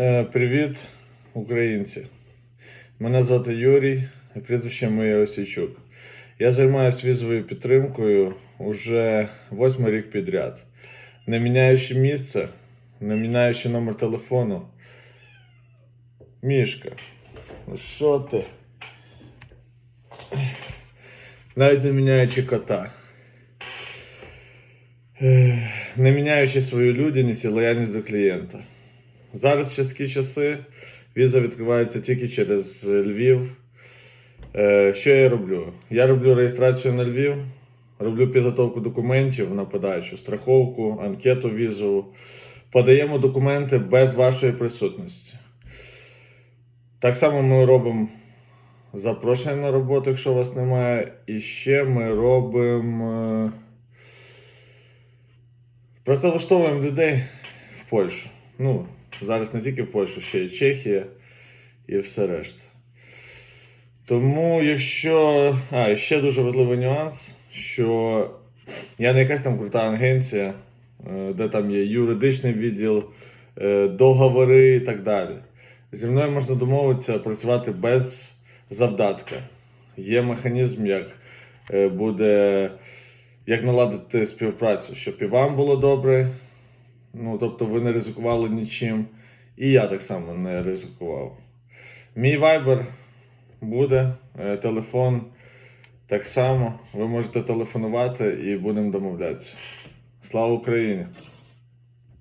Е, Привіт, українці. Мене звати Юрій, прізвище моє Осійчук. Я займаюся візовою підтримкою уже восьмий рік підряд. Не міняючи місце, не міняючи номер телефону. Мішка, ну що ти? Навіть не міняючи кота. Не міняючи свою людяність і лояльність до клієнта. Зараз часки часи віза відкривається тільки через Львів. Е, що я роблю? Я роблю реєстрацію на Львів, роблю підготовку документів на подачу, страховку, анкету візову. Подаємо документи без вашої присутності. Так само ми робимо запрошення на роботу, якщо вас немає. І ще ми робимо. е, Працевлаштовуємо людей в Польщу. Ну, зараз не тільки в Польщу, ще й Чехія і все решта. Тому, якщо. А, ще дуже важливий нюанс, що я не якась там крута агенція, е, де там є юридичний відділ, е, договори і так далі. Зі мною можна домовитися працювати без завдатка. Є механізм, як е, буде як наладити співпрацю, щоб і вам було добре, ну тобто ви не ризикували нічим, і я так само не ризикував. Мій вайбер буде, е, телефон так само. Ви можете телефонувати і будемо домовлятися. Слава Україні!